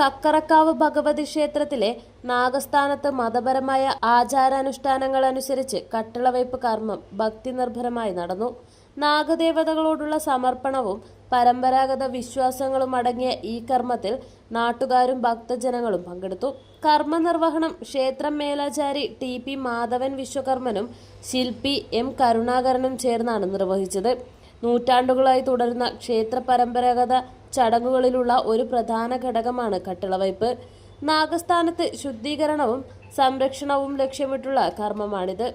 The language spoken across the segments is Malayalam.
കക്കറക്കാവ് ഭഗവതി ക്ഷേത്രത്തിലെ നാഗസ്ഥാനത്ത് മതപരമായ ആചാരാനുഷ്ഠാനങ്ങൾ അനുസരിച്ച് കട്ടിളവയ്പ് കർമ്മം ഭക്തി നിർഭരമായി നടന്നു. നാഗദേവതകളോടുള്ള സമർപ്പണവും പരമ്പരാഗത വിശ്വാസങ്ങളും അടങ്ങിയ ഈ കർമ്മത്തിൽ നാട്ടുകാരും ഭക്തജനങ്ങളും പങ്കെടുത്തു. കർമ്മനിർവഹണം ക്ഷേത്രം മേലാചാരി ടി പി മാധവൻ വിശ്വകർമ്മനും ശില്പി എം കരുണാകരനും ചേർന്നാണ് നിർവഹിച്ചത്. നൂറ്റാണ്ടുകളായി തുടരുന്ന ക്ഷേത്ര പരമ്പരാഗത ചടങ്ങുകളിലുള്ള ഒരു പ്രധാന ഘടകമാണ് കട്ടിളവയ്പ്. നാഗസ്ഥാനത്ത് ശുദ്ധീകരണവും സംരക്ഷണവും ലക്ഷ്യമിട്ടുള്ള കർമ്മമാണിത്.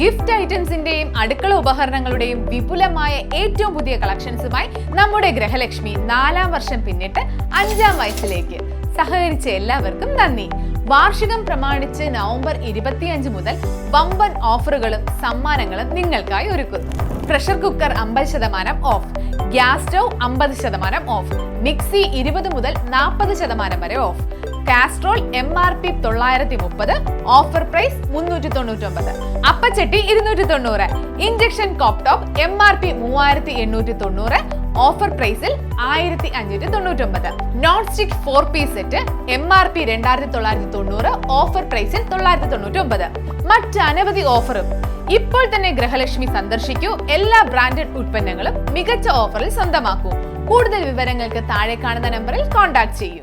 ഗിഫ്റ്റ് ഐറ്റംസിന്റെയും അടുക്കള ഉപകരണങ്ങളുടെയും വിപുലമായ ഏറ്റവും പുതിയ കളക്ഷൻസുമായി നമ്മുടെ ഗ്രഹലക്ഷ്മി നാലാം വർഷം പിന്നിട്ട് അഞ്ചാം വയസ്സിലേക്ക്. സഹകരിച്ച എല്ലാവർക്കും നന്ദി. വാർഷികം പ്രമാണിച്ച് നവംബർ ഇരുപത്തിയഞ്ച് മുതൽ വമ്പൻ ഓഫറുകളും സമ്മാനങ്ങളും നിങ്ങൾക്കായി ഒരുക്കുന്നു. പ്രഷർ കുക്കർ അമ്പത് ശതമാനം ഓഫ് ഗ്യാസ് സ്റ്റൗ അമ്പത് ശതമാനം ഓഫ് മിക്സി ഇരുപത് മുതൽ നാൽപ്പത് ശതമാനം വരെ off Castrol M R P തൊള്ളായിരത്തി മുപ്പത് ഓഫർ പ്രൈസ് മുന്നൂറ്റി തൊണ്ണൂറ്റൊമ്പത് അപ്പച്ചട്ടി ഇരുന്നൂറ്റി തൊണ്ണൂറ് ഇഞ്ചക്ഷൻ കോപ്ടോപ്പ് എം ആർ പി മൂവായിരത്തി എണ്ണൂറ്റി തൊണ്ണൂറ് ഓഫർ പ്രൈസിൽ ആയിരത്തി അഞ്ഞൂറ്റി തൊണ്ണൂറ്റൊമ്പത് non stick four piece set M R P രണ്ടായിരത്തി തൊള്ളായിരത്തി തൊണ്ണൂറ് ഓഫർ പ്രൈസിൽ തൊള്ളായിരത്തി തൊണ്ണൂറ്റി ഒമ്പത് മറ്റനവധി ഓഫറും ഇപ്പോൾ തന്നെ ഗൃഹലക്ഷ്മി സന്ദർശിക്കൂ. എല്ലാ ബ്രാൻഡഡ് ഉൽപ്പന്നങ്ങളും മികച്ച ഓഫറിൽ സ്വന്തമാക്കൂ. കൂടുതൽ വിവരങ്ങൾക്ക് താഴെ കാണുന്ന നമ്പറിൽ കോൺടാക്ട് ചെയ്യൂ.